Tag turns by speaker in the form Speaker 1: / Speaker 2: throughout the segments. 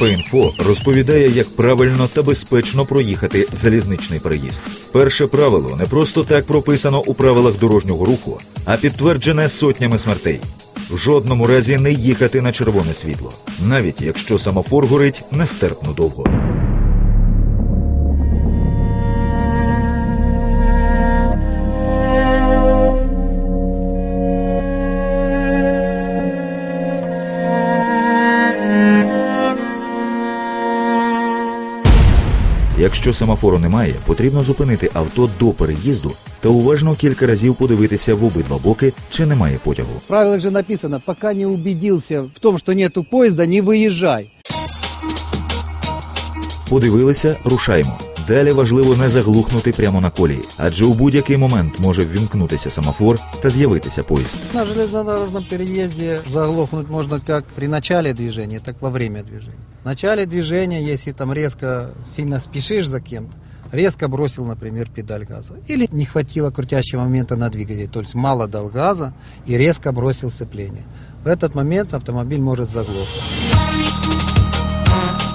Speaker 1: ДП-інфо розповідає, як правильно та безпечно проїхати залізничний переїзд. Перше правило не просто так прописано у правилах дорожнього руху, а підтверджене сотнями смертей. В жодному разі не їхати на червоне світло, навіть якщо самофор горить нестерпно довго. Якщо семафору немає, потрібно зупинити авто до переїзду та уважно кілька разів подивитися в обидва боки, чи немає потягу.
Speaker 2: В правилах же написано, поки не убедився в тому, що нету поїзда, не виїжджай.
Speaker 1: Подивилися, рушаємо. Далі важливо не заглухнути прямо на колії, адже у будь-який момент може ввімкнутися семафор та з'явитися поїзд.
Speaker 2: На железнодорожном переезде заглохнуть можно как при начале движения, так во время движения. В начале движения, если там резко сильно спешишь за кем-то, резко бросил, например, педаль газа. Или не хватило крутящего момента на двигателе, то есть мало дал газа и резко бросил сцепление. В этот момент автомобиль может заглохнуть.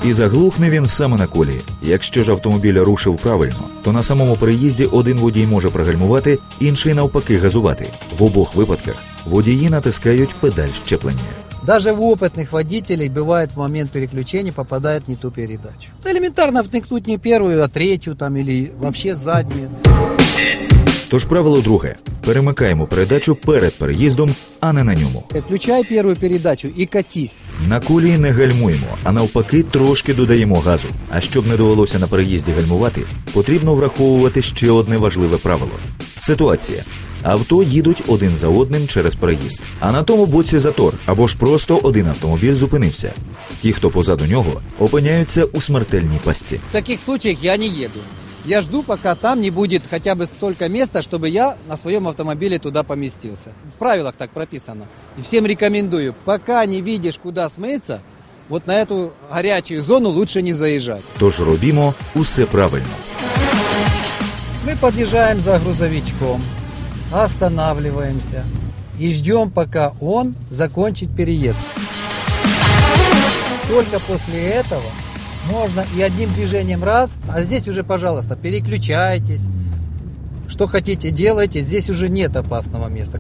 Speaker 1: І заглухне він саме на колії. Якщо ж автомобіль рушив правильно, то на самому переїзді один водій може пригальмувати, інший навпаки газувати. В обох випадках водії натискають педаль щеплення.
Speaker 2: Даже в опытных водителей бывает в момент переключения попадает не ту передачу. Это элементарно втыкнуть не первую, а третью там или вообще заднюю.
Speaker 1: Тож правило друге: перемикаємо передачу перед переїздом, а не на ньому.
Speaker 2: Включай первую передачу и катись.
Speaker 1: На колії не гальмуємо, а навпаки, трошки додаємо газу. А щоб не довелося на переїзді гальмувати, потрібно враховувати ще одне важливе правило: ситуація. Авто їдуть один за одним через переїзд, а на тому боці затор або ж просто один автомобіль зупинився. Ті, хто позаду нього, опиняються у смертельній пастці.
Speaker 2: В таких случаях я не еду. Я жду, пока там не будет хотя бы столько места, чтобы я на своем автомобиле туда поместился. В правилах так прописано. И всем рекомендую, пока не видишь, куда смыться, вот на эту горячую зону лучше не заезжать.
Speaker 1: Тож робімо усе правильно.
Speaker 2: Мы подъезжаем за грузовичком, останавливаемся и ждем, пока он закончит переезд. Только после этого можно и одним движением раз, а здесь уже, пожалуйста, переключайтесь. Что хотите, делайте, здесь уже нет опасного места.